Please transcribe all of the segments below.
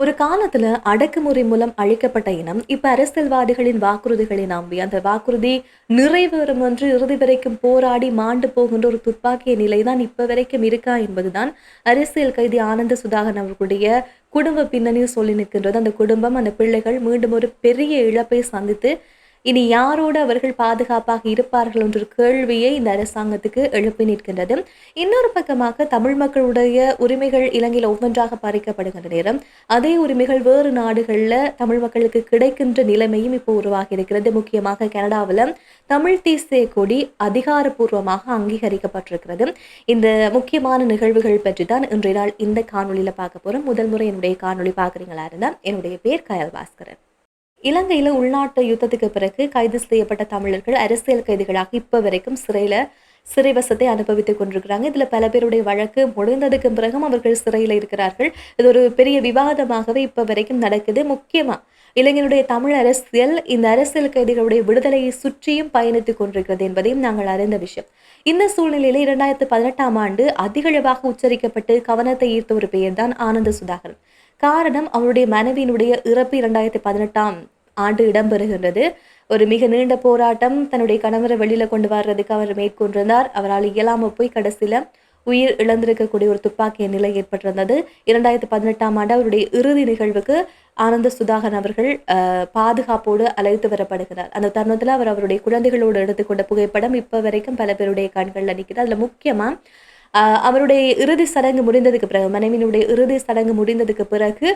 ஒரு காலத்துல அடக்குமுறை மூலம் அழிக்கப்பட்ட இனம் இப்ப அரசியல்வாதிகளின் வாக்குறுதிகளை நம்பி அந்த வாக்குறுதி நிறைவேறும் என்று இறுதி வரைக்கும் போராடி மாண்டு போகின்ற ஒரு துப்பாக்கிய நிலைதான் இப்ப வரைக்கும் இருக்கா என்பதுதான் அரசியல் கைதி ஆனந்த சுதாகரன் அவர்களுடைய குடும்ப பின்னணியும் சொல்லி நிற்கின்றது. அந்த குடும்பம் அந்த பிள்ளைகள் மீண்டும் ஒரு பெரிய இழப்பை சந்தித்து இனி யாரோடு அவர்கள் பாதுகாப்பாக இருப்பார்கள் என்ற கேள்வியை இந்த அரசாங்கத்துக்கு எழுப்பி நிற்கின்றது. இன்னொரு பக்கமாக தமிழ் மக்களுடைய உரிமைகள் இலங்கையில் ஒவ்வொன்றாக பறிக்கப்படுகின்ற நேரம் அதே உரிமைகள் வேறு நாடுகளில் தமிழ் மக்களுக்கு கிடைக்கின்ற நிலைமையும் இப்போ உருவாகி இருக்கிறது. முக்கியமாக கனடாவில் தமிழ் தேசிய கொடி அதிகாரப்பூர்வமாக அங்கீகரிக்கப்பட்டிருக்கிறது. இந்த முக்கியமான நிகழ்வுகள் பற்றி தான் இன்றைய நாள் இந்த காணொலியில் பார்க்க போகிறோம் முதல் முறை என்னுடைய காணொலி பார்க்குறீங்களா இருந்தால் என்னுடைய பேர் கயல் பாஸ்கரன். இலங்கையில உள்நாட்டு யுத்தத்துக்கு பிறகு கைது செய்யப்பட்ட தமிழர்கள் அரசியல் கைதிகளாக இப்போ வரைக்கும் சிறையில் சிறைவசத்தை அனுபவித்துக் கொண்டிருக்கிறாங்க. இதுல பல பேருடைய வழக்கு முடிந்ததுக்கு பிறகும் அவர்கள் சிறையில இருக்கிறார்கள். இது ஒரு பெரிய விவாதமாகவே இப்ப வரைக்கும் நடக்குது. முக்கியமா இளைஞருடைய தமிழ் அரசியல் இந்த அரசியல் கைதிகளுடைய விடுதலையை சுற்றியும் பயணித்துக் கொண்டிருக்கிறது என்பதையும் நாங்கள் அறிந்த விஷயம். இந்த சூழ்நிலையில இரண்டாயிரத்து பதினெட்டாம் ஆண்டு அதிகளவாக உச்சரிக்கப்பட்டு கவனத்தை ஈர்த்த ஒரு பெயர் தான் ஆனந்த சுதாகரன். காரணம் அவருடைய மனைவியினுடைய இறப்பு இரண்டாயிரத்தி பதினெட்டாம் ஆண்டு இடம்பெறுகின்றது. ஒரு மிக நீண்ட போராட்டம் தன்னுடைய கணவரை வெளியில கொண்டு வர்றதுக்கு அவர் மேற்கொண்டிருந்தார். அவரால் இயலாம போய் கடைசியில உயிர் இழந்திருக்கக்கூடிய ஒரு துப்பாக்கிய நிலை ஏற்பட்டிருந்தது. இரண்டாயிரத்தி பதினெட்டாம் ஆண்டு அவருடைய இறுதி நிகழ்வுக்கு ஆனந்த சுதாகன் அவர்கள் பாதுகாப்போடு அழைத்து வரப்படுகிறார். அந்த தருணத்தில் அவர் அவருடைய குழந்தைகளோடு எடுத்துக்கொண்ட புகைப்படம் இப்போ வரைக்கும் பல பேருடைய கண்களில் நிற்கிறது அதில் முக்கியமாக அவருடைய இறுதி சடங்கு முடிந்ததுக்கு பிறகு மனைவியினுடைய இறுதி சடங்கு முடிந்ததுக்கு பிறகு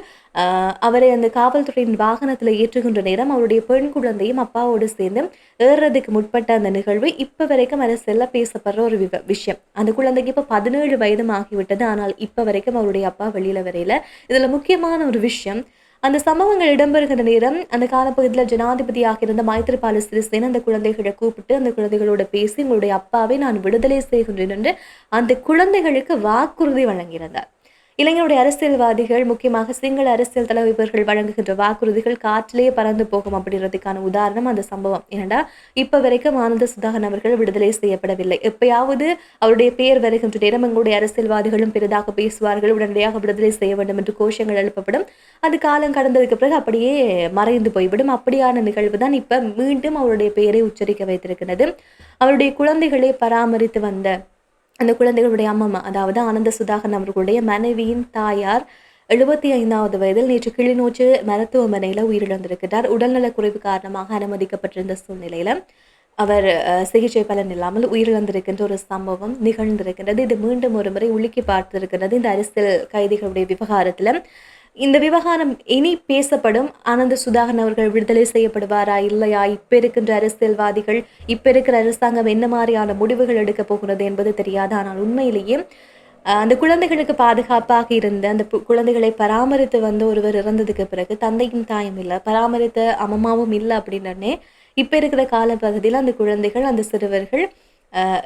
அவரை அந்த காவல்துறையின் வாகனத்தில் ஏற்றுகின்ற நேரம் அவருடைய பெண் குழந்தையும் அப்பாவோடு சேர்ந்து ஏறுறதுக்கு முற்பட்ட அந்த நிகழ்வு இப்போ வரைக்கும் அதை செல்ல பேசப்படுற ஒரு விஷயம். அந்த குழந்தைக்கு இப்போ பதினேழு வயதும் ஆகிவிட்டது. ஆனால் இப்போ வரைக்கும் அவருடைய அப்பா வெளியில் வரையில இதில் முக்கியமான ஒரு விஷயம் அந்த சம்பவங்கள் இடம்பெறுகிற நேரம் அந்த காலப்பகுதியில் ஜனாதிபதியாக இருந்த மைத்திரிபால சிறிசேன அந்த குழந்தைகளை கூப்பிட்டு அந்த குழந்தைகளோட பேசி உங்களுடைய அப்பாவை நான் விடுதலை செய்கின்றேன் என்று அந்த குழந்தைகளுக்கு வாக்குறுதி வழங்கியிருந்தார். இளைஞருடைய அரசியல்வாதிகள் முக்கியமாக சிங்கள அரசியல் தலைவர்கள் வழங்குகின்ற வாக்குறுதிகள் காற்றிலேயே பறந்து போகும் அப்படின்றதுக்கான உதாரணம் அந்த சம்பவம். ஏனடா இப்ப வரைக்கும் ஆனந்த சுதாகன் அவர்கள் விடுதலை செய்யப்படவில்லை. எப்பயாவது அவருடைய பெயர் வருகின்ற நேரம் எங்களுடைய அரசியல்வாதிகளும் பெரிதாக பேசுவார்கள் உடனடியாக விடுதலை செய்ய வேண்டும் என்று கோஷங்கள் எழுப்பப்படும். அது காலம் கடந்ததுக்கு பிறகு அப்படியே மறைந்து போய்விடும். அப்படியான நிகழ்வு தான் இப்ப மீண்டும் அவருடைய பெயரை உச்சரிக்க வைத்திருக்கிறது. அவருடைய குழந்தைகளை பராமரித்து வந்த அந்த குழந்தைகளுடைய அம்மம்மா அதாவது ஆனந்த சுதாகரன் அவர்களுடைய மனைவியின் தாயார் எழுபத்தி ஐந்தாவது வயதில் நேற்று கிளிநொச்சி மருத்துவமனையில் உயிரிழந்திருக்கிறார். உடல்நலக் குறைவு காரணமாக அனுமதிக்கப்பட்டிருந்த சூழ்நிலையில் அவர் சிகிச்சை பலன் இல்லாமல் உயிரிழந்திருக்கின்ற ஒரு சம்பவம் நிகழ்ந்திருக்கின்றது. இது மீண்டும் ஒரு முறை உலுக்கி பார்த்திருக்கிறது. இந்த அரசியல் கைதிகளுடைய விவகாரத்தில் இந்த விவகாரம் இனி பேசப்படும். ஆனந்த சுதாகரன் அவர்கள் விடுதலை செய்யப்படுவாரா இல்லையா? இப்ப இருக்கின்ற அரசியல்வாதிகள் இப்ப இருக்கிற அரசாங்கம் என்ன மாதிரியான முடிவுகள் எடுக்க போகிறது என்பது தெரியாது. ஆனால் உண்மையிலேயே அந்த குழந்தைகளுக்கு பாதுகாப்பாக இருந்த அந்த குழந்தைகளை பராமரித்து வந்த ஒருவர் இறந்ததுக்கு பிறகு தந்தையும் தாயும் இல்லை பராமரித்த அம்மாவும் இல்லை அப்படின்னே இப்ப இருக்கிற காலப்பகுதியில் அந்த குழந்தைகள் அந்த சிறுவர்கள்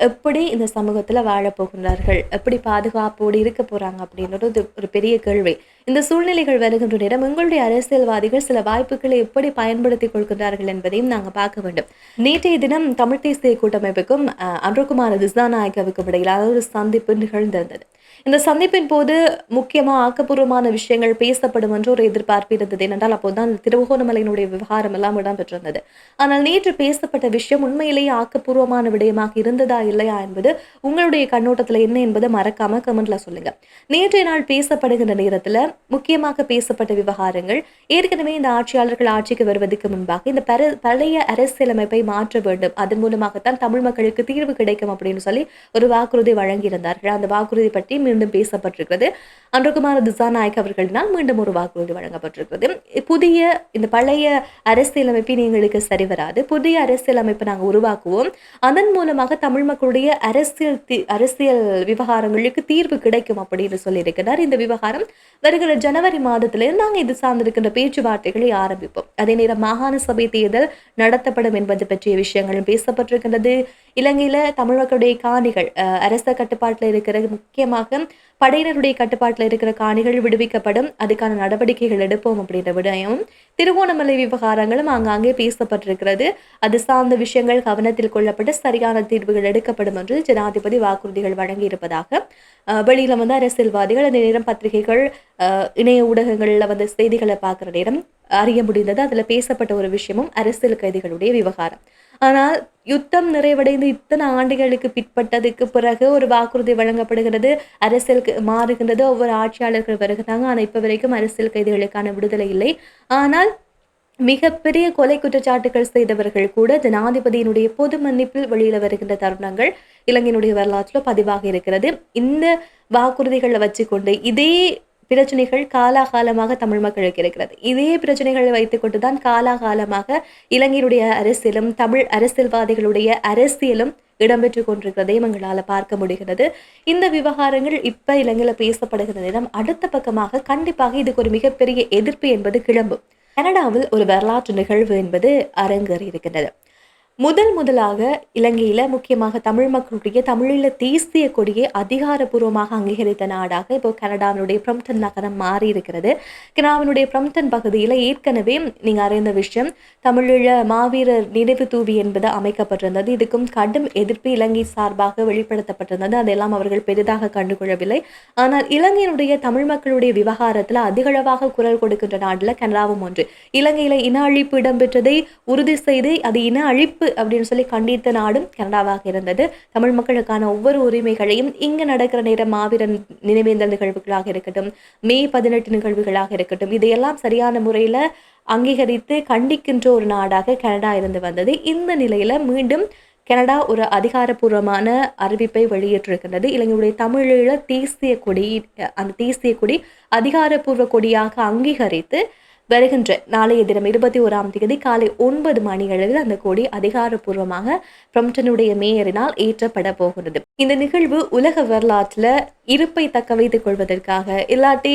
எப்படி இந்த சமூகத்தில் வாழப்போகின்றார்கள் எப்படி பாதுகாப்போடு இருக்க போகிறாங்க அப்படின்றது ஒரு பெரிய கேள்வி. இந்த சூழ்நிலைகள் வருகின்ற நேரம் உங்களுடைய அரசியல்வாதிகள் சில வாய்ப்புகளை எப்படி பயன்படுத்திக் கொள்கின்றார்கள் என்பதையும் நாங்கள் பார்க்க வேண்டும். நேற்றைய தினம் தமிழ் தேசிய கூட்டமைப்புக்கும் அன்றுகுமார் திசாநாயகவுக்கும் இடையிலான ஒரு சந்திப்பு நிகழ்ந்திருந்தது. இந்த சந்திப்பின் போது முக்கியமாக ஆக்கப்பூர்வமான விஷயங்கள் பேசப்படும் என்று ஒரு எதிர்பார்ப்பு இருந்தது. ஏனென்றால் அப்போதுதான் திருவோணமலையினுடைய விவகாரம் எல்லாம் இடம்பெற்றிருந்தது. ஆனால் நேற்று பேசப்பட்ட விஷயம் உண்மையிலேயே ஆக்கப்பூர்வமான விடயமாக இருந்ததா இல்லையா என்பது உங்களுடைய கண்ணோட்டத்தில் என்ன என்பதை மறக்காம கமெண்ட்ல சொல்லுங்க. நேற்றைய நாள் பேசப்படுகின்ற நேரத்தில் முக்கியமாக பேசப்பட்ட விவகாரங்கள் ஏற்கனவே இந்த ஆட்சியாளர்கள் ஆட்சிக்கு வருவதற்கு முன்பாக இந்த பழைய அரசியலமைப்பை மாற்ற வேண்டும். அதன் மூலமாகத்தான் தமிழ் மக்களுக்கு தீர்வு கிடைக்கும் அப்படின்னு சொல்லி ஒரு வாக்குறுதி வழங்கியிருந்தார்கள். அந்த வாக்குறுதி பற்றி மீண்டும் பேசப்பட்டிருக்கிறது. அன்றகுமார திசாநாயக் அவர்களினால் மீண்டும் ஒரு வாக்குறுதி வழங்கப்பட்டிருக்கிறது. புதிய இந்த பழைய அரசியலமைப்பின் எங்களுக்கு சரி வராது. புதிய அரசியலமைப்பை நாங்கள் உருவாக்குவோம். அதன் மூலமாக தமிழ் மக்களுடைய அரசியல் அரசியல் விவகாரங்களுக்கு தீர்வு கிடைக்கும் அப்படின்னு சொல்லியிருக்கிறார். இந்த விவகாரம் வருகிற ஜனவரி மாதத்திலிருந்து நாங்கள் இது சார்ந்திருக்கின்ற பேச்சுவார்த்தைகளை ஆரம்பிப்போம். அதே நேரம் மாகாண சபை தேர்தல் நடத்தப்படும் என்பது பற்றிய விஷயங்களும் பேசப்பட்டிருக்கின்றது. இலங்கையில தமிழ் மக்களுடைய காணிகள் அஹ், அரச கட்டுப்பாட்டில் இருக்கிற முக்கியமாக படையினருடைய கட்டுப்பாட்டில் இருக்கிற காணிகள் விடுவிக்கப்படும். அதுக்கான நடவடிக்கைகள் எடுப்போம் அப்படின்ற விடயமும் திருகோணமலை விவகாரங்களும் ஆங்காங்கே பேசப்பட்டிருக்கிறது. அது சார்ந்த விஷயங்கள் கவனத்தில் கொள்ளப்பட்டு சரியான தீர்வுகள் எடுக்கப்படும் என்று ஜனாதிபதி வாக்குறுதிகள் வழங்கியிருப்பதாக வெளியில் வந்து அரசியல்வாதிகள் அந்த நேரம் பத்திரிகைகள் இணைய ஊடகங்கள்ல வந்து செய்திகளை பார்க்குற நேரம் அறிய முடிந்தது. அதுல பேசப்பட்ட ஒரு விஷயமும் அரசியல் கைதிகளுடைய விவகாரம். ஆனால் யுத்தம் நிறைவடைந்து இத்தனை ஆண்டுகளுக்கு பிற்பட்டதுக்கு பிறகு ஒரு வாக்குறுதி வழங்கப்படுகிறது. அரசியலுக்கு மாறுகின்றது. ஒவ்வொரு ஆட்சியாளர்கள் வருகிறாங்க. ஆனால் இப்போ வரைக்கும் அரசியல் கைதிகளுக்கான விடுதலை இல்லை. ஆனால் மிகப்பெரிய கொலை குற்றச்சாட்டுகள் செய்தவர்கள் கூட ஜனாதிபதியினுடைய பொது மன்னிப்பில் வெளியில வருகின்ற தருணங்கள் இலங்கையினுடைய வரலாற்றில் பதிவாக இருக்கிறது. இந்த வாக்குறுதிகளை வச்சுக்கொண்டு இதே பிரச்சனைகள் காலாகாலமாக தமிழ் மக்களுக்கு இருக்கிறது. இதே பிரச்சனைகளை வைத்துக்கொண்டு தான் காலாகாலமாக இலங்கையினுடைய அரசியலும் தமிழ் அரசியல்வாதிகளுடைய அரசியலும் இடம்பெற்று கொண்டிருக்கிறதையும் எங்களால் பார்க்க முடிகிறது. இந்த விவகாரங்கள் இப்ப இலங்கையில் பேசப்படுகிற நேரம் அடுத்த பக்கமாக கண்டிப்பாக இதுக்கு ஒரு மிகப்பெரிய எதிர்ப்பு என்பது கிளம்பும். கனடாவில் ஒரு வரலாற்று நிகழ்வு என்பது அரங்கேறி இருக்கின்றது. முதல் முதலாக இலங்கையில் முக்கியமாக தமிழ் மக்களுடைய தமிழீழ தேசிய கொடியை அதிகாரப்பூர்வமாக அங்கீகரித்த நாடாக இப்போ கனடாவினுடைய பிரம்டன் நகரம் மாறி இருக்கிறது கனடாவினுடைய பிரம்டன் பகுதியில் ஏற்கனவே நீங்கள் அறிந்த விஷயம் தமிழீழ மாவீரர் நினைவு தூவி என்பது அமைக்கப்பட்டிருந்தது. இதுக்கும் கடும் எதிர்ப்பு இலங்கை சார்பாக வெளிப்படுத்தப்பட்டிருந்தது. அதெல்லாம் அவர்கள் பெரிதாக கண்டுகொள்ளவில்லை. ஆனால் இலங்கையினுடைய தமிழ் மக்களுடைய விவகாரத்தில் அதிகளவாக குரல் கொடுக்கின்ற நாட்டில் கனடாவும் ஒன்று. இலங்கையில் இன அழிப்பு இடம்பெற்றதை உறுதி செய்து அது இன அழிப்பு அப்படின்னு சொல்லி கண்டித்த நாடும் கனடாவாக இருந்தது. தமிழ் மக்களுக்கான ஒவ்வொரு உரிமைகளையும் இங்கு நடக்கிற நேரம் மாவீரன் நினைவேந்தல் நிகழ்வுகளாக இருக்கட்டும் மே பதினெட்டு நிகழ்வுகளாக இருக்கட்டும் இதையெல்லாம் சரியான முறையில் அங்கீகரித்து கண்டிக்கின்ற ஒரு நாடாக கனடா இருந்து வந்தது. இந்த நிலையில மீண்டும் கனடா ஒரு அதிகாரப்பூர்வமான அறிவிப்பை வெளியிட்டிருக்கின்றது. இலங்கையுடைய தமிழீழ தேசிய கொடி அந்த தேசிய கொடி அதிகாரப்பூர்வ கொடியாக அங்கீகரித்து வருகின்ற நாளைய தினம் இருபத்தி ஓராம் தேதி காலை ஒன்பது மணி அளவில் அந்த கொடி அதிகாரப்பூர்வமாக பிரம்டனுடைய மேயரினால் ஏற்றப்பட போகிறது. இந்த நிகழ்வு உலக வரலாற்றில் இருப்பை தக்க வைத்துக் கொள்வதற்காக இல்லாட்டி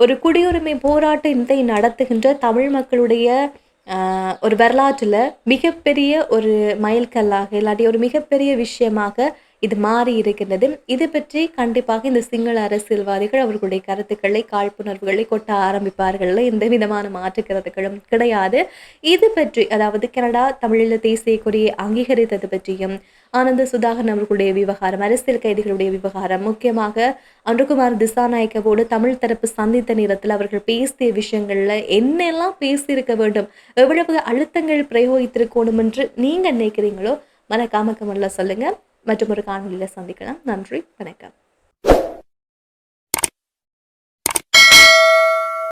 ஒரு குடியுரிமை போராட்டத்தை நடத்துகின்ற தமிழ் மக்களுடைய ஒரு வரலாற்றில் மிகப்பெரிய ஒரு மைல்கல்லாக இல்லாட்டி ஒரு மிகப்பெரிய விஷயமாக இது மாறி இருக்கின்றது. இது பற்றி கண்டிப்பாக இந்த சிங்கள அரசியல்வாதிகள் அவர்களுடைய கருத்துக்களை காழ்ப்புணர்வுகளை கொட்ட ஆரம்பிப்பார்கள் எந்த விதமான மாற்று கருத்துக்களும் கிடையாது. இது பற்றி அதாவது கனடா தமிழீழ தேசிய கொடியை அங்கீகரித்தது பற்றியும் ஆனந்த சுதாகரன் அவர்களுடைய விவகாரம் அரசியல் கைதிகளுடைய விவகாரம் முக்கியமாக அன்றுகுமார் திசாநாயக்கவோடு தமிழ் தரப்பு சந்தித்த நேரத்தில் அவர்கள் பேசிய விஷயங்கள்ல என்னெல்லாம் பேசியிருக்க வேண்டும் எவ்வளவு அழுத்தங்கள் பிரயோகித்திருக்கணும் என்று நீங்க நினைக்கிறீங்களோ மறக்காம கமெண்ட்ல சொல்லுங்க. மற்றும் ஒரு காணொலியில் சந்திக்கலாம். நன்றி. வணக்கம்.